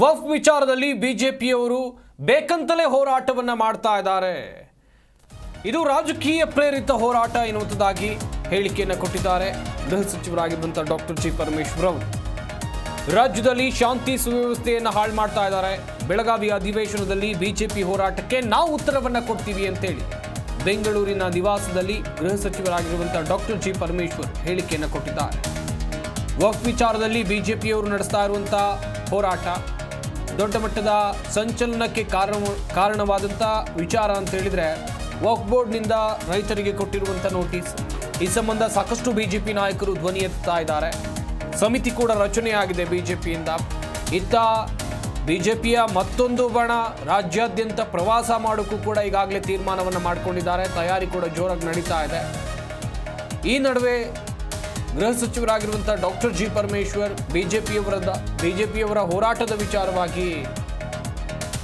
ವಫ್ ವಿಚಾರದಲ್ಲಿ ಬಿಜೆಪಿಯವರು ಬೇಕಂತಲೇ ಹೋರಾಟವನ್ನ ಮಾಡ್ತಾ ಇದ್ದಾರೆ. ಇದು ರಾಜಕೀಯ ಪ್ರೇರಿತ ಹೋರಾಟ ಎನ್ನುವಂಥದ್ದಾಗಿ ಹೇಳಿಕೆಯನ್ನು ಕೊಟ್ಟಿದ್ದಾರೆ. ಗೃಹ ಸಚಿವರಾಗಿರುವಂಥ ಡಾಕ್ಟರ್ ಜಿ ಪರಮೇಶ್ವರ್ ಅವರು. ರಾಜ್ಯದಲ್ಲಿ ಶಾಂತಿ ಸುವ್ಯವಸ್ಥೆಯನ್ನು ಹಾಳು ಮಾಡ್ತಾ ಇದ್ದಾರೆ. ಬೆಳಗಾವಿ ಅಧಿವೇಶನದಲ್ಲಿ ಬಿಜೆಪಿ ಹೋರಾಟಕ್ಕೆ ನಾವು ಉತ್ತರವನ್ನು ಕೊಡ್ತೀವಿ ಅಂತೇಳಿ. ಬೆಂಗಳೂರಿನ ನಿವಾಸದಲ್ಲಿ ಗೃಹ ಸಚಿವರಾಗಿರುವಂಥ ಡಾಕ್ಟರ್ ಜಿ ಪರಮೇಶ್ವರ್ ಹೇಳಿಕೆಯನ್ನು ಕೊಟ್ಟಿದ್ದಾರೆ. ವಫ್ ವಿಚಾರದಲ್ಲಿ ಬಿಜೆಪಿಯವರು ನಡೆಸ್ತಾ ಇರುವಂಥ ಹೋರಾಟ ದೊಡ್ಡ ಮಟ್ಟದ ಸಂಚಲನಕ್ಕೆ ಕಾರಣ ಕಾರಣವಾದಂಥ ವಿಚಾರ ಅಂತ ಹೇಳಿದರೆ ವಫ್ ಬೋರ್ಡ್ನಿಂದ ರೈತರಿಗೆ ಕೊಟ್ಟಿರುವಂಥ ನೋಟಿಸ್. ಈ ಸಂಬಂಧ ಸಾಕಷ್ಟು ಬಿಜೆಪಿ ನಾಯಕರು ಧ್ವನಿ ಎತ್ತಾ ಇದ್ದಾರೆ. ಸಮಿತಿ ಕೂಡ ರಚನೆಯಾಗಿದೆ ಬಿಜೆಪಿಯಿಂದ. ಇತ್ತ ಬಿಜೆಪಿಯ ಮತ್ತೊಂದು ಬಣ, ರಾಜ್ಯಾದ್ಯಂತ ಪ್ರವಾಸ ಮಾಡೋಕ್ಕೂ ಕೂಡ ಈಗಾಗಲೇ ತೀರ್ಮಾನವನ್ನು ಮಾಡಿಕೊಂಡಿದ್ದಾರೆ. ತಯಾರಿ ಕೂಡ ಜೋರಾಗಿ ನಡೀತಾ ಇದೆ. ಈ ನಡುವೆ ಗೃಹ ಸಚಿವರಾಗಿರುವಂತಹ ಡಾಕ್ಟರ್ ಜಿ ಪರಮೇಶ್ವರ್, ಬಿಜೆಪಿಯವರದ, ಬಿಜೆಪಿಯವರ ಹೋರಾಟದ ವಿಚಾರವಾಗಿ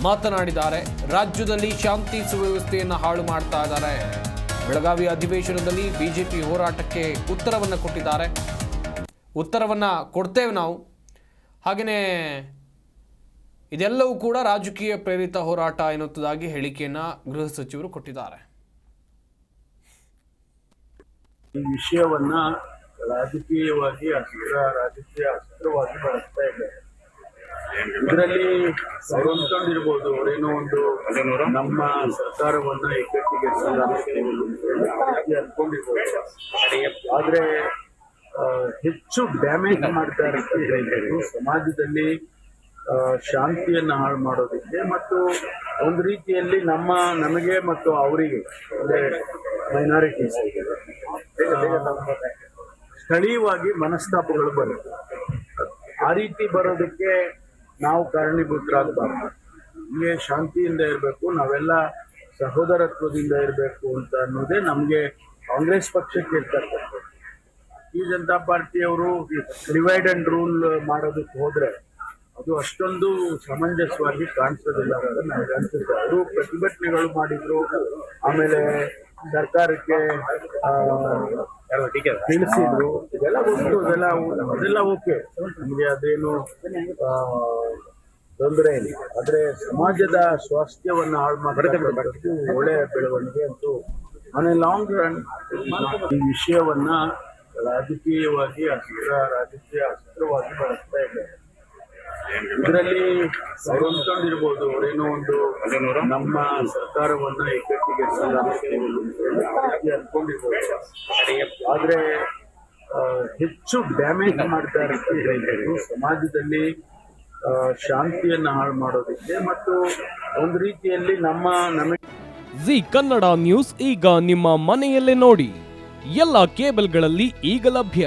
ಮಾತನಾಡಿದ್ದಾರೆ. ರಾಜ್ಯದಲ್ಲಿ ಶಾಂತಿ ಸುವ್ಯವಸ್ಥೆಯನ್ನು ಹಾಳು ಮಾಡ್ತಾ ಇದ್ದಾರೆ. ಬೆಳಗಾವಿ ಅಧಿವೇಶನದಲ್ಲಿ ಬಿಜೆಪಿ ಹೋರಾಟಕ್ಕೆ ಉತ್ತರವನ್ನು ಕೊಟ್ಟಿದ್ದಾರೆ. ಉತ್ತರವನ್ನು ಕೊಡ್ತೇವೆ ನಾವು. ಹಾಗೆಯೇ ಇದೆಲ್ಲವೂ ಕೂಡ ರಾಜಕೀಯ ಪ್ರೇರಿತ ಹೋರಾಟ ಎನ್ನುತ್ತದಾಗಿ ಹೇಳಿಕೆಯನ್ನು ಗೃಹ ಸಚಿವರು ಕೊಟ್ಟಿದ್ದಾರೆ. ಈ ವಿಷಯವನ್ನ ರಾಜಕೀಯವಾಗಿ ಅಸ್ತ್ರ, ರಾಜಕೀಯ ಅಸ್ತ್ರವಾಗಿ ಬಳಸ್ತಾ ಇದ್ದಾರೆ. ಇದರಲ್ಲಿ ಅವ್ರು ಅಂದ್ಕೊಂಡಿರ್ಬೋದು ಅವರೇನೋ ಒಂದು ನಮ್ಮ ಸರ್ಕಾರವನ್ನ ಎಕ್ಕಟ್ಟಿಗೆ ಅನ್ಕೊಂಡಿರ್ಬೋದು. ಆದ್ರೆ ಹೆಚ್ಚು ಡ್ಯಾಮೇಜ್ ಮಾಡ್ತಾ ಇರೋದು ಸಮಾಜದಲ್ಲಿ ಶಾಂತಿಯನ್ನ ಹಾಳು ಮಾಡೋದಕ್ಕೆ ಮತ್ತು ಒಂದು ರೀತಿಯಲ್ಲಿ ನಮ್ಮ, ನಮಗೆ ಮತ್ತು ಅವರಿಗೆ, ಅಂದ್ರೆ ಮೈನಾರಿಟೀಸ್ ಸ್ಥಳೀಯವಾಗಿ ಮನಸ್ತಾಪಗಳು ಬರುತ್ತೆ. ಆ ರೀತಿ ಬರೋದಕ್ಕೆ ನಾವು ಕಾರಣೀಭೂತರಾಗಬಾರ್ದು. ನಮಗೆ ಶಾಂತಿಯಿಂದ ಇರಬೇಕು, ನಾವೆಲ್ಲ ಸಹೋದರತ್ವದಿಂದ ಇರಬೇಕು ಅಂತ ಅನ್ನೋದೇ ನಮಗೆ ಕಾಂಗ್ರೆಸ್ ಪಕ್ಷಕ್ಕೆ ಇರ್ತಕ್ಕಂಥದ್ದು. ಈ ಜನತಾ ಪಾರ್ಟಿಯವರು ಡಿವೈಡ್ ಅಂಡ್ ರೂಲ್ ಮಾಡೋದಕ್ಕೆ ಹೋದರೆ ಅದು ಅಷ್ಟೊಂದು ಸಮಂಜಸವಾಗಿ ಕಾಣಿಸೋದಿಲ್ಲ ಅಂತ ನನಗೆ ಅನಿಸುತ್ತೆ. ಅವರು ಪ್ರತಿಭಟನೆಗಳು ಮಾಡಿದ್ರು, ಆಮೇಲೆ ಸರ್ಕಾರಕ್ಕೆ ತಿಳಿಸಿದ್ರು. ಇದೆಲ್ಲ ಗೊತ್ತು ಅದೆಲ್ಲ ಅದೆಲ್ಲ ಓಕೆ. ನಮಗೆ ಅದೇನು ತೊಂದರೆ ಇಲ್ಲ. ಆದರೆ ಸಮಾಜದ ಸ್ವಾಸ್ಥ್ಯವನ್ನು ಹಾಳು ಮಾಡಬೇಕು ಒಳ್ಳೆಯ ಬೆಳವಣಿಗೆ ಅಂತೂ ಆನ್ ಲಾಂಗ್ ರನ್ ಈ ವಿಷಯವನ್ನ ರಾಜಕೀಯವಾಗಿ, ಅಸ್ತ್ರ, ರಾಜಕೀಯ ಅಸ್ತ್ರವಾಗಿ ಬಳಸ್ತಾ ಇದ್ದಾರೆ ಇದರಲ್ಲಿ ಅವ್ರು ಅಂದ್ಕೊಂಡಿರ್ಬೋದು ಅವರೇನೋ ಒಂದು ನಮ್ಮ ಸರ್ಕಾರವನ್ನ ಇಕ್ಕಟ್ಟಿಗೆ ಅನ್ಕೊಂಡಿರ್ಬೋದು. ಆದ್ರೆ ಹೆಚ್ಚು ಡ್ಯಾಮೇಜ್ ಮಾಡ್ತಾ ಇರೋದು ಸಮಾಜದಲ್ಲಿ ಶಾಂತಿಯನ್ನು ಹಾಳು ಮಾಡೋದಕ್ಕೆ ಮತ್ತು ಒಂದು ರೀತಿಯಲ್ಲಿ ನಮ್ಮ ನಮಗೆ ಜಿ ಕನ್ನಡ ನ್ಯೂಸ್ ಈಗ ನಿಮ್ಮ ಮನೆಯಲ್ಲೇ ನೋಡಿ. ಎಲ್ಲ ಕೇಬಲ್ಗಳಲ್ಲಿ ಈಗ ಲಭ್ಯ.